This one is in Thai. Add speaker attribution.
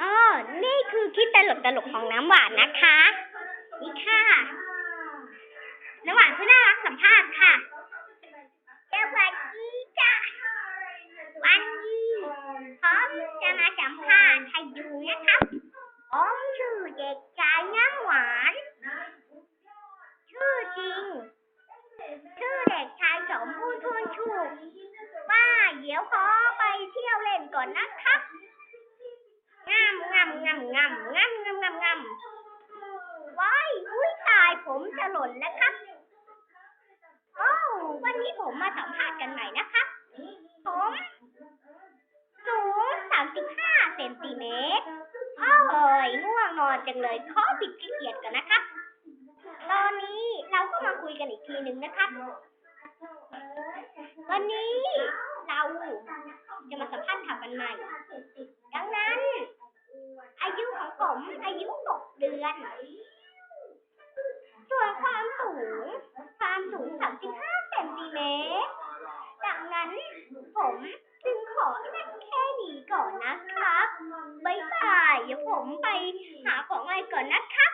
Speaker 1: อ๋อ นี่คือคลิปตลกตลกของน้ำหวานนะคะ นี่ค่ะ น้ำหวานผู้น่ารักสัมภาษณ์ค่ะสวัสดีจ้ะวันนี้ผมจะมาสัมภาษณ์ให้ดูนะครับผมชื่อเด็กชายน้ำหวาน ชื่อจริง ชื่อเด็กชายสมบูรณ์ทวนชูว่าเดี๋ยวขอไปเที่ยวเล่นก่อนนะครับ งามงามงามงามงามว้ายอุ้ยตายผมจะหล่นแล้วครับโอ้ววันนี้ผมมาสัมภาษณ์กันใหม่นะครับ ผมสูง35เซนติเมตรโอ้ยง่วงนอนจังเลยขอปิดขี้เกียจก่อนนะครับ ตอนนี้เราก็มาคุยกันอีกทีหนึ่งนะครับ วันนี้เราจะมาสัมภาษณ์ถามกันใหม่ ดังนั้น อายุของผมอายุหก เดือน ส่วนความสูง ความสูง 35 เซนติเมตร ดังนั้นผมจึงขอแค่แค่นี้ก่อนนะครับ บ๊ายบาย เดี๋ยวผมไปหาของอะไรก่อนนะครับ